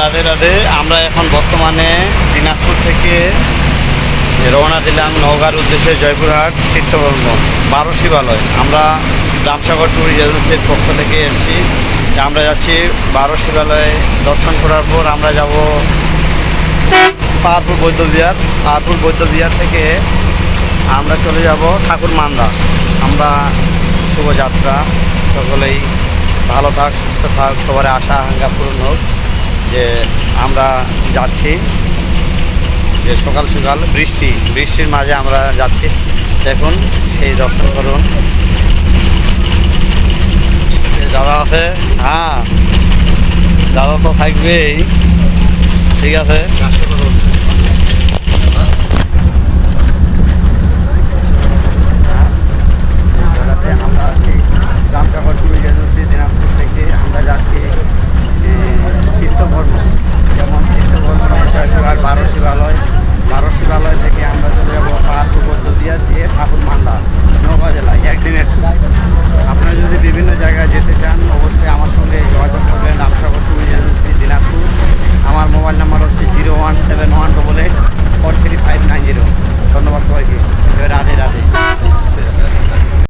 রাধে রাধে। আমরা এখন বর্তমানে দিনাজপুর থেকে রওনা দিলাম নওগাঁর উদ্দেশ্যে জয়পুরহাট তীর্থভ্রমণ বারো শিবালয়। আমরা রামসাগর ট্যুরিস্ট এজেন্সির পক্ষ থেকে এসেছি। আমরা যাচ্ছি বারো শিবালয়ে দর্শন করার পর আমরা যাব পাহাড়পুর বৌদ্ধবিহার পাহাড়পুর বৌদ্ধবিহার থেকে আমরা চলে যাব ঠাকুর মান্দা। আমরা শুভযাত্রা সকলেই ভালো থাক, সুস্থ থাক সবার আশা, আকাঙ্ক্ষা পূরণ হোক। যে আমরা যাচ্ছি, যে সকাল সকাল বৃষ্টি, বৃষ্টির মাঝে আমরা যাচ্ছি। দেখুন, সেই দর্শন করুন। দাদা আছে? হ্যাঁ। দাদা তো থাকবেই। ঠিক আছে বেড়াতে আমরা আছি রামসাগর ট্যুরিস্ট এজেন্সি দিনাজপুর থেকে আমরা যাচ্ছি এ, তীর্থভর্ম যেমন তীর্থভর্মে জয়পুরহাট বারো শিবালয় বারো শিবালয় থেকে আমরা চলে যাব পাহাড়পুর বৌদ্ধদিয়া দিয়ে ঠাকুর মান্ডা নৌকা tour। আপনারা যদি বিভিন্ন জায়গায় যেতে চান, অবশ্যই আমার সঙ্গে যোগাযোগ করবেন। Ramsagar tourist agency Dinajpur. আমার মোবাইল নাম্বার হচ্ছে zero one seven one double eight.